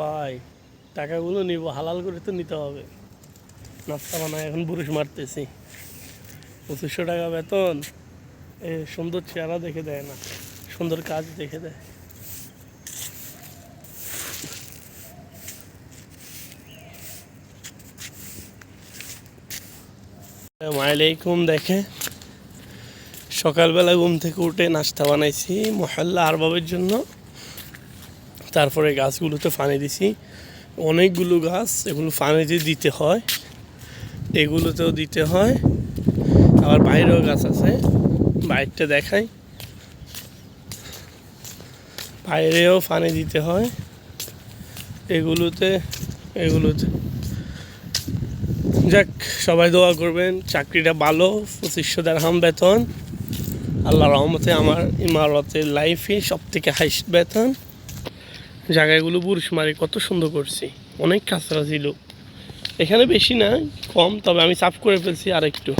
ভাই, টাকাগুলো নিব, হালাল করে তো নিতে হবে। নাস্তা বানায় এখন পুরুষ মারতেছি। পঁচিশশো টাকা বেতন। এ সুন্দর চেহারা দেখে দেয় না, সুন্দর কাজ দেখে দেয়। আসসালামাইকুম দেখে সকালবেলা ঘুম থেকে উঠে নাস্তা বানাইছি মহল্লা আরবাবের জন্য। তারপরে গাছগুলোতে পানি দিছি। অনেকগুলো গাছ এগুলো পানিতে দিতে হয়। এগুলোতেও দিতে হয়। আবার বাইরেও গাছ আছে। বাইরটা দেখাই। বাইরেও পানি দিতে হয়। এগুলোতে এগুলোতে। যাক, সবাই দোয়া করবেন, চাকরিটা ভালো, পঁচিশশো দেড়হাম বেতন। আল্লাহ রহমতে আমার ইমারতের লাইফে সব থেকে হাইস্ট বেতন। জায়গাগুলো পুরুষ মারি, কত সুন্দর করছি। অনেক কাছরা ছিল এখানে বেশি না, কম, তবে আমি সাফ করে ফেলছি আর একটু